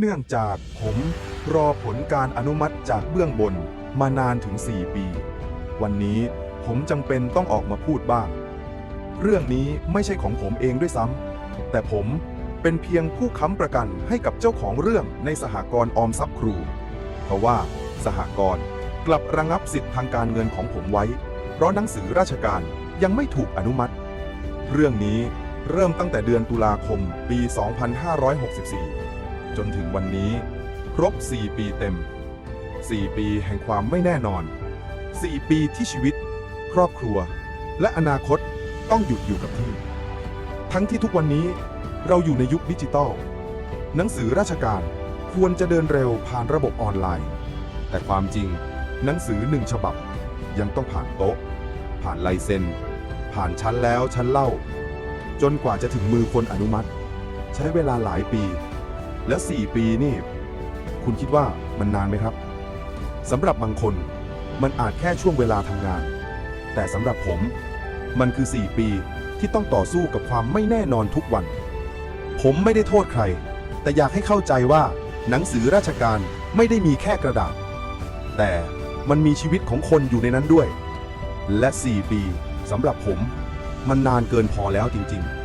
เนื่องจากผมรอผลการอนุมัติจากเบื้องบนมานานถึง 4 ปี วันนี้ผมจำเป็นต้องออกมาพูดบ้าง เรื่องนี้ไม่ใช่ของผมเองด้วยซ้ำแต่ผมเป็นเพียงผู้ค้ำประกันให้กับเจ้าของเรื่องในสหกรณ์ออมทรัพย์ครู เพราะว่าสหกรณ์กลับระงับสิทธิ์ทางการเงินของผมไว้ เพราะหนังสือราชการยังไม่ถูกอนุมัติ เรื่องนี้เริ่มตั้งแต่เดือนตุลาคมปี 2564 จนถึงวันนี้ ครบ 4 ปีเต็ม 4 ปีแห่งความไม่แน่นอน 4 ปีที่ชีวิต ครอบครัว และอนาคตต้องหยุดอยู่กับที่ ทั้งที่ทุกวันนี้เราอยู่ในยุคดิจิตอลหนังสือราชการควรจะเดินเร็วผ่านระบบออนไลน์ แต่ความจริงหนังสือหนึ่งฉบับ ยังต้องผ่านโต๊ะ ผ่านลายเซ็น ผ่านชั้นแล้วชั้นเล่า จนกว่าจะถึงมือคนอนุมัติ ใช้เวลาหลายปี และ4ปีนี่ คุณคิดว่ามันนานไหมครับสำหรับบางคน มันอาจแค่ช่วงเวลาทำงาน แต่สำหรับผม มันคือ 4 ปีที่ต้องต่อสู้กับความไม่แน่นอนทุกวัน ผมไม่ได้โทษใคร แต่อยากให้เข้าใจว่า หนังสือราชการไม่ได้มีแค่กระดาษ แต่มันมีชีวิตของคนอยู่ในนั้นด้วย และ 4 ปีสำหรับผม มันนานเกินพอแล้วจริง ๆ